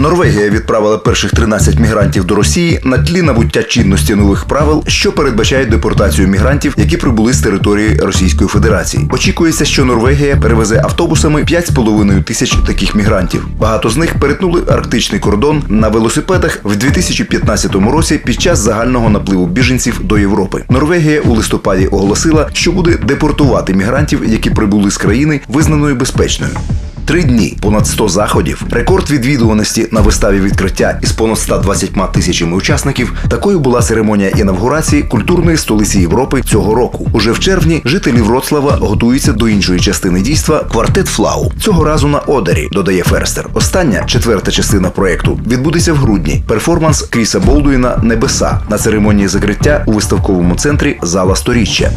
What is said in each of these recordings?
Норвегія відправила перших 13 мігрантів до Росії на тлі набуття чинності нових правил, що передбачають депортацію мігрантів, які прибули з території Російської Федерації. Очікується, що Норвегія перевезе автобусами 5,5 тисяч таких мігрантів. Багато з них перетнули арктичний кордон на велосипедах в 2015 році під час загального напливу біженців до Європи. Норвегія у листопаді оголосила, що буде депортувати мігрантів, які прибули з країни, визнаної безпечною. Три дні, понад 100 заходів, рекорд відвідуваності на виставі відкриття із понад 120 тисячами учасників. Такою була церемонія інавгурації культурної столиці Європи цього року. Уже в червні жителі Вроцлава готуються до іншої частини дійства квартет Флау. Цього разу на Одері, додає Ферстер. Остання четверта частина проекту відбудеться в грудні. Перформанс Кріса Болдуїна Небеса на церемонії закриття у виставковому центрі Зала сторіччя.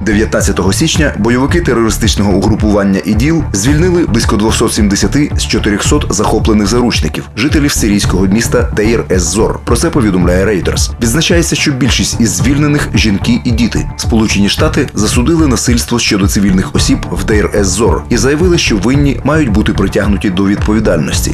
19 січня бойовики терористичного угрупування іділ звільнили близько 270 з 400 захоплених заручників, жителів сирійського міста Тейр Ез-Зор. Про це повідомляє Reuters. Відзначається, що більшість із звільнених жінки і діти. Сполучені Штати засудили насильство щодо цивільних осіб в Дейр Ез-Зор і заявили, що винні мають бути притягнуті до відповідальності.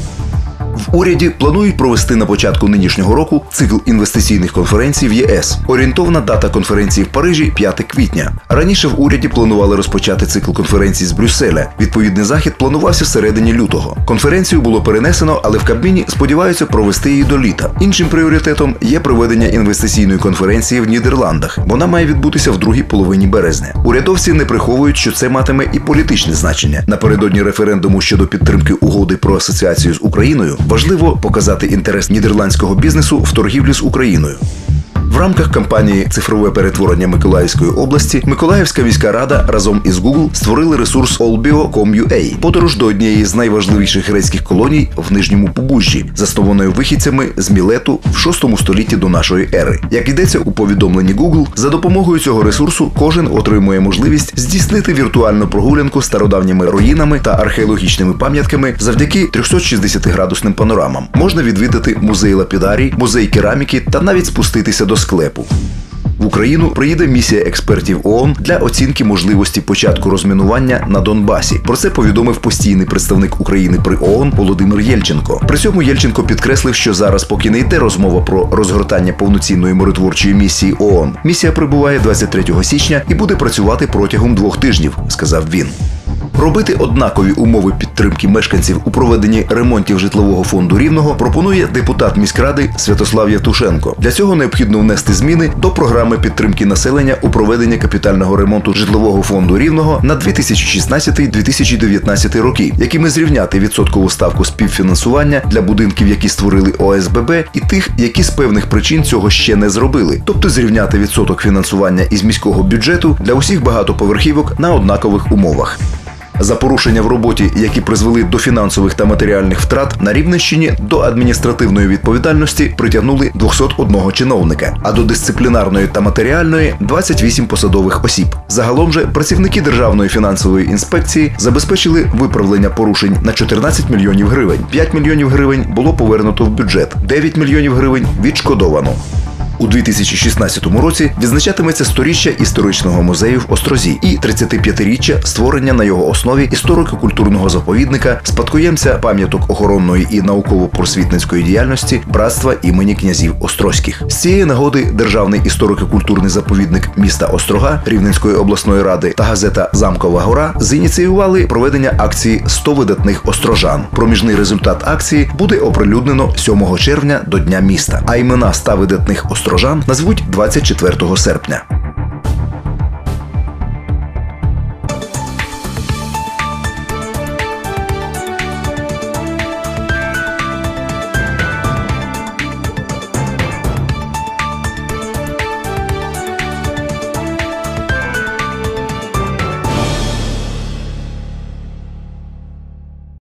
В уряді планують провести на початку нинішнього року цикл інвестиційних конференцій в ЄС. Орієнтовна дата конференції в Парижі 5 квітня. Раніше в уряді планували розпочати цикл конференцій з Брюсселя. Відповідний захід планувався всередині лютого. Конференцію було перенесено, але в Кабміні сподіваються провести її до літа. Іншим пріоритетом є проведення інвестиційної конференції в Нідерландах. Вона має відбутися в другій половині березня. Урядовці не приховують, що це матиме і політичне значення. Напередодні референдуму щодо підтримки угоди про асоціацію з Україною важливо показати інтерес нідерландського бізнесу в торгівлі з Україною. В рамках кампанії Цифрове перетворення Миколаївської області Миколаївська міська рада разом із Google створили ресурс allbio.com.ua – подорож до однієї з найважливіших грецьких колоній в нижньому Побужжі, заснованої вихідцями з Мілету в 6 столітті до нашої ери. Як йдеться у повідомленні Google, за допомогою цього ресурсу кожен отримує можливість здійснити віртуальну прогулянку стародавніми руїнами та археологічними пам'ятками завдяки 360-градусним панорамам. Можна відвідати музей лапідарій, музей кераміки та навіть спуститися до склепу. В Україну приїде місія експертів ООН для оцінки можливості початку розмінування на Донбасі. Про це повідомив постійний представник України при ООН Володимир Єльченко. При цьому Єльченко підкреслив, що зараз, поки не йде розмова про розгортання повноцінної миротворчої місії ООН. Місія прибуває 23 січня і буде працювати протягом двох тижнів, сказав він. Робити однакові умови підтримки мешканців у проведенні ремонтів житлового фонду рівного пропонує депутат міськради Святослав Ятушенко. Для цього необхідно внести зміни до програми підтримки населення у проведенні капітального ремонту житлового фонду рівного на 2016-2019 роки, якими зрівняти відсоткову ставку співфінансування для будинків, які створили ОСББ, і тих, які з певних причин цього ще не зробили, тобто зрівняти відсоток фінансування із міського бюджету для усіх багатоповерхівок на однакових умовах. За порушення в роботі, які призвели до фінансових та матеріальних втрат, на Рівненщині до адміністративної відповідальності притягнули 201 чиновника, а до дисциплінарної та матеріальної 28 посадових осіб. Загалом же працівники Державної фінансової інспекції забезпечили виправлення порушень на 14 мільйонів гривень. 5 мільйонів гривень було повернуто в бюджет, 9 мільйонів гривень відшкодовано. У 2016 році відзначатиметься сторіччя історичного музею в Острозі і 35-річчя створення на його основі історико-культурного заповідника, спадкоємця пам'яток охоронної і науково-просвітницької діяльності братства імені князів Острозьких. З цієї нагоди державний історико-культурний заповідник міста Острога Рівненської обласної ради та газета Замкова гора зініціювали проведення акції «100 видатних острожан. Проміжний результат акції буде оприлюднено 7 червня до Дня міста, а імена 100 видатних острожан назвуть 24 серпня.